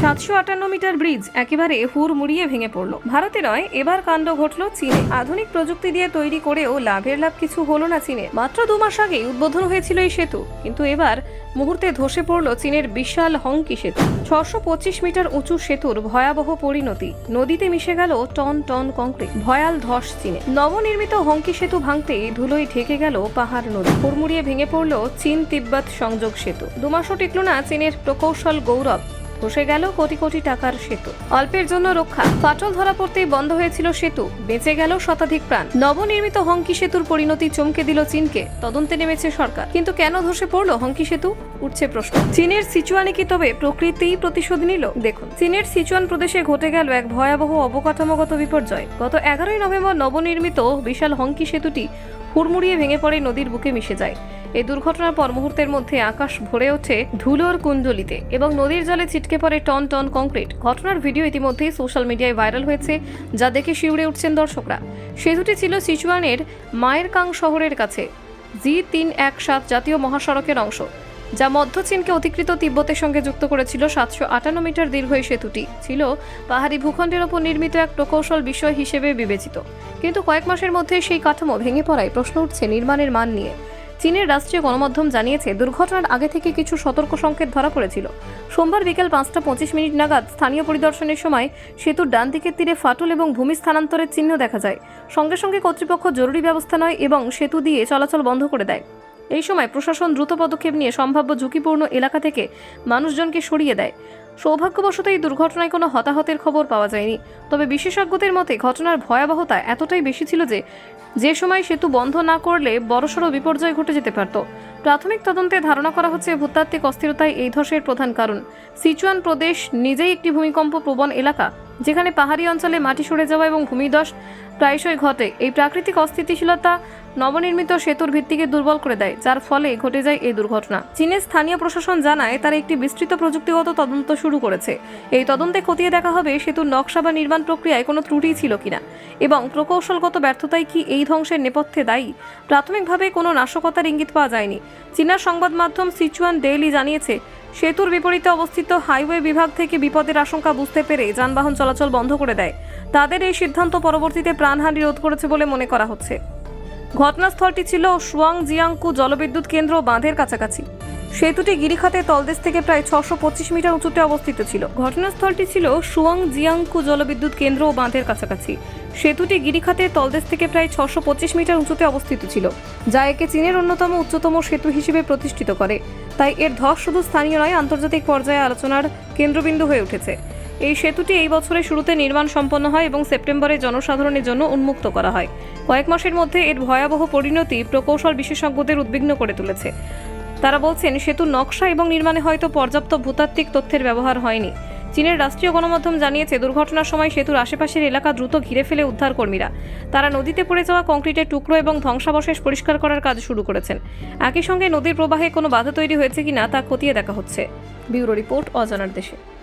সাতশো আটান্ন metre bridge একেবারে হুড় মুড়িয়ে ভেঙে পড়ল। ভারতে নয়, এবার কাণ্ড ঘটল চীনে। আধুনিক প্রযুক্তি দিয়ে তৈরি করেও লাভের লাভ কিছু হলো না চীনে। মাত্র দু মাস আগেই উদ্বোধন হয়েছিল এই সেতু। কিন্তু এবার মুহূর্তে ধসে পড়ল চীনের বিশাল হংকি সেতু। ছশো পঁচিশ মিটার উঁচু সেতুর ভয়াবহ পরিণতি। নদীতে মিশে গেল টন টন কংক্রিট, ভয়াল ধস চীনে। নবনির্মিত হংকি সেতু ভাঙতে ধুলোয় ঢেকে গেল পাহাড় নদী। হুড়মুড়িয়ে ভেঙে পড়ল চীন তিব্বত সংযোগ সেতু। দুমাসও টিকল না চীনের প্রকৌশল গৌরব। ধসে গেল কোটি কোটি টাকার সেতু। অল্পের জন্য রক্ষা। ফাটল ধরা পড়তেই বন্ধ হয়েছিল সেতু। বেঁচে গেল শতাধিক প্রাণ। নবনির্মিত হংকি সেতুর পরিণতি চমকে দিল চীনকে। তদন্তে নেমেছে সরকার। কিন্তু কেন ধসে পড়ল হংকি সেতু? উঠছে প্রশ্ন। চীনের সিচুয়ানে কি তবে প্রকৃতিই প্রতিশোধ নিল? দেখুন। চীনের সিচুয়ান প্রদেশে ঘটে গেল এক ভয়াবহ অবকাঠামোগত বিপর্যয়। গত এগারোই নভেম্বর নবনির্মিত বিশাল হংকি সেতুটি হুড়মুড়িয়ে ভেঙে পড়ে নদীর বুকে মিশে যায়। এই দুর্ঘটনার পর মুহূর্তের মধ্যে আকাশ ভরে ওঠে ধুলোর কুণ্ডলিতে এবং নদীর জলে ছিটকে পড়ে টন টন কংক্রিট। ঘটনার ভিডিও ইতিমধ্যেই সোশ্যাল মিডিয়ায় ভাইরাল হয়েছে, যা দেখে শিউড়ে উঠছেন দর্শকরা। সেতুটি ছিল সিচুয়ানের মায়ের কাং শহরের কাছে, জি তিন এক সাত জাতীয় মহাসড়কের অংশ, যা মধ্য চীনকে অতিকৃত তিব্বতের সঙ্গে যুক্ত করেছিল সাতশো আটান্ন মিটার দীর্ঘ এই সেতুটি। ছিল পাহাড়ি ভূখণ্ডের ওপর নির্মিত এক প্রকৌশল বিষয় হিসেবে বিবেচিত। কিন্তু কয়েক মাসের মধ্যে সেই কাঠামো ভেঙে পড়ায় প্রশ্ন উঠছে নির্মাণের মান নিয়ে। চীনের রাষ্ট্রীয় গণমাধ্যম জানিয়েছে, দুর্ঘটনার আগে থেকে কিছু সতর্ক সংকেত ধরা পড়েছিল। সোমবার বিকেল পাঁচটা পঁচিশ মিনিট নাগাদ স্থানীয় পরিদর্শনের সময় সেতুর ডান দিকের তীরে ফাটল এবং ভূমি স্থানান্তরের চিহ্ন দেখা যায়। সঙ্গে সঙ্গে কর্তৃপক্ষ জরুরি ব্যবস্থা নয় এবং সেতু দিয়ে চলাচল বন্ধ করে দেয়। এই সময় প্রশাসন দ্রুত পদক্ষেপ নিয়ে সম্ভাব্য ঝুঁকিপূর্ণ এলাকা থেকে মানুষজনকে সরিয়ে দেয়। সৌভাগ্যবশত এই দুর্ঘটনায় কোনো হতাহতের খবর পাওয়া যায়নি। তবে বিশেষজ্ঞদের মতে ঘটনার ভয়াবহতা এতটাই বেশি ছিল যে যে সময় সেতু বন্ধ না করলে বড়সড় বিপর্যয় ঘটে যেতে পারত। প্রাথমিক তদন্তে ধারণা করা হচ্ছে ভূতাত্ত্বিক অস্থিরতাই এই ধসের প্রধান কারণ। সিচুয়ান প্রদেশ নিজেই একটি ভূমিকম্প প্রবণ এলাকা। যেখানে পাহাড়ি অঞ্চলে মাটি সরে যাওয়া এবং ভূমিধস প্রায়শই ঘটে, এই প্রাকৃতিক অস্থিতিশীলতা নবনির্মিত সেতুর ভিত্তিকে দুর্বল করে দেয়, যার ফলে ঘটে যায় এই দুর্ঘটনা। চীনের স্থানীয় প্রশাসন জানায়, তারা একটি বিস্তৃত প্রযুক্তিগত তদন্ত শুরু করেছে। এই তদন্তে খতিয়ে দেখা হবে সেতুর নকশা বা নির্মাণ প্রক্রিয়ায় কোনো ত্রুটি ছিল কিনা এবং প্রকৌশলগত ব্যর্থতাই কি এই ধ্বংসের নেপথ্যে দায়ী? প্রাথমিকভাবে কোনো নাশকতার ইঙ্গিত পাওয়া যায়নি। চীনা সংবাদ মাধ্যম সিচুয়ান ডেইলি জানিয়েছে সেতুর বিপরীতে অবস্থিত হাইওয়ে বিভাগ থেকে বিপদের আশঙ্কা বুঝতে পেরে যানবাহন চলাচল বন্ধ করে দেয়। তাদের এই সিদ্ধান্ত পরবর্তীতে প্রাণহানি রোধ করেছে বলে মনে করা হচ্ছে। ঘটনাস্থলটি ছিল সুয়াং জিয়াংকু জলবিদ্যুৎ কেন্দ্র বাঁধের কাছাকাছি। সেতুটি গিরিখাতে তলদেশ থেকে প্রায় ছশো পঁচিশ মিটার উঁচুতে অবস্থিত ছিল। ঘটনাস্থলটি ছিল সুয়াং জিয়াংকু জলবিদ্যুৎ কেন্দ্র ও বাঁধের কাছাকাছি। সেতুটি গিরিখাতে তলদেশ থেকে প্রায় ছশো পঁচিশ মিটার উঁচুতে অবস্থিত ছিল, যা একে চীনের অন্যতম উচ্চতম সেতু হিসেবে প্রতিষ্ঠিত করে। তাই এর ধস শুধু স্থানীয় নয়, আন্তর্জাতিক পর্যায়ে আলোচনার কেন্দ্রবিন্দু হয়ে উঠেছে। এই সেতুটি এই বছরের শুরুতে নির্মাণ সম্পন্ন হয় এবং সেপ্টেম্বরে জনসাধারণের জন্য উন্মুক্ত করা হয়। কয়েক মাসের মধ্যে এর ভয়াবহ পরিণতি প্রকৌশল বিশেষজ্ঞদের উদ্বিগ্ন করে তুলেছে। তারা বলছেন সেতুর নকশা এবং নির্মাণে হয়তো পর্যাপ্ত ভূতাত্ত্বিক তথ্যের ব্যবহার হয়নি। চীনের রাষ্ট্রীয় গণমাধ্যম জানিয়েছে, দুর্ঘটনার সময় সেতুর আশেপাশের এলাকা দ্রুত ঘিরে ফেলে উদ্ধারকর্মীরা। তারা নদীতে পড়ে যাওয়া কংক্রিটের টুকরো এবং ধ্বংসাবশেষ পরিষ্কার করার কাজ শুরু করেছেন। একই সঙ্গে নদীর প্রবাহে কোনো বাধা তৈরি হয়েছে কি না তা খতিয়ে দেখা হচ্ছে। ব্যুরো রিপোর্ট অজানার দেশে।